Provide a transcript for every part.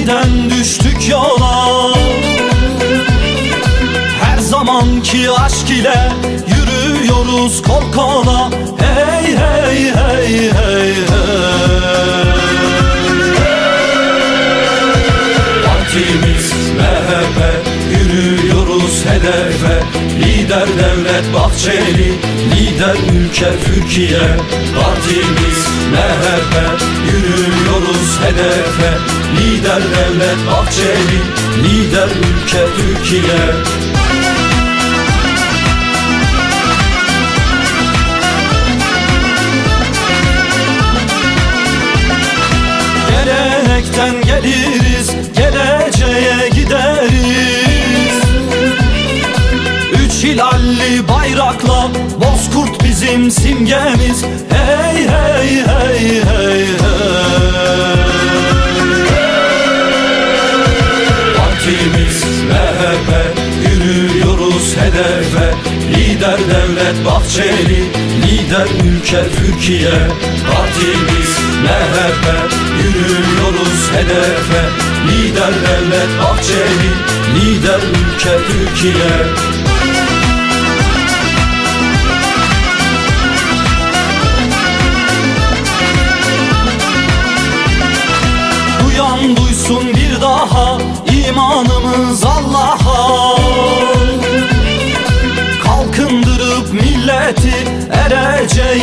yeniden düştük yola. Her zamanki aşk ile yürüyoruz kol kola. Hey hey hey hey hey. Partimiz MHP yürüyoruz hedefe. Lider devlet Bahçeli, lider ülke Türkiye. Partimiz MHP Yürüyoruz hedefe. Lider devlet Bahçeli Lider ülke Türkiye. Gelenekten geliriz, geleceğe gideriz. Üç hilalli bayrakla bizim simgemiz Hey hey hey hey hey. Partimiz MHP Yürüyoruz hedefe. Lider devlet Bahçeli Lider ülke Türkiye. Partimiz MHP Yürüyoruz hedefe. Lider devlet Bahçeli Lider ülke Türkiye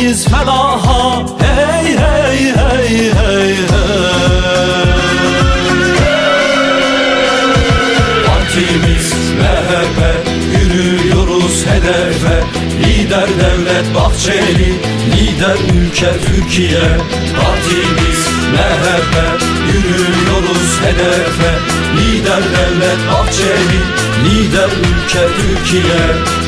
ereceğiz felaha Hey hey hey hey hey. Partimiz MHP Yürüyoruz hedefe. Lider devlet Bahçeli Lider ülke Türkiye. Partimiz MHP Yürüyoruz hedefe. Lider devlet Bahçeli Lider ülke Türkiye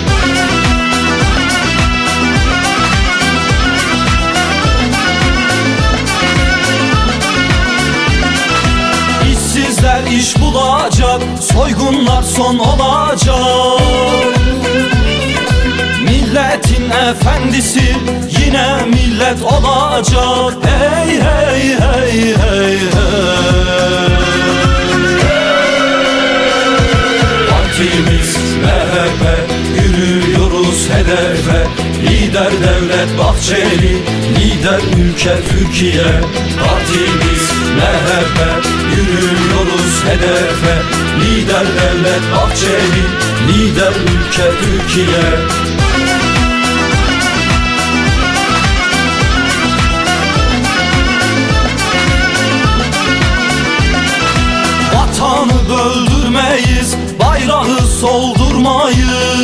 Soygunlar son olacak. Milletin efendisi Yine millet olacak. Hey hey hey hey hey. Partimiz MHP Yürüyoruz hedefe. Lider devlet Bahçeli Lider ülke Türkiye. Partimiz MHP Yürüyoruz hedefe Lider devlet Bahçeli Lider ülke Türkiye. Vatanı böldürmeyiz, bayrağı soldurmayız.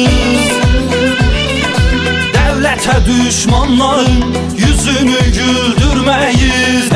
Devlete düşmanların yüzünü güldürmeyiz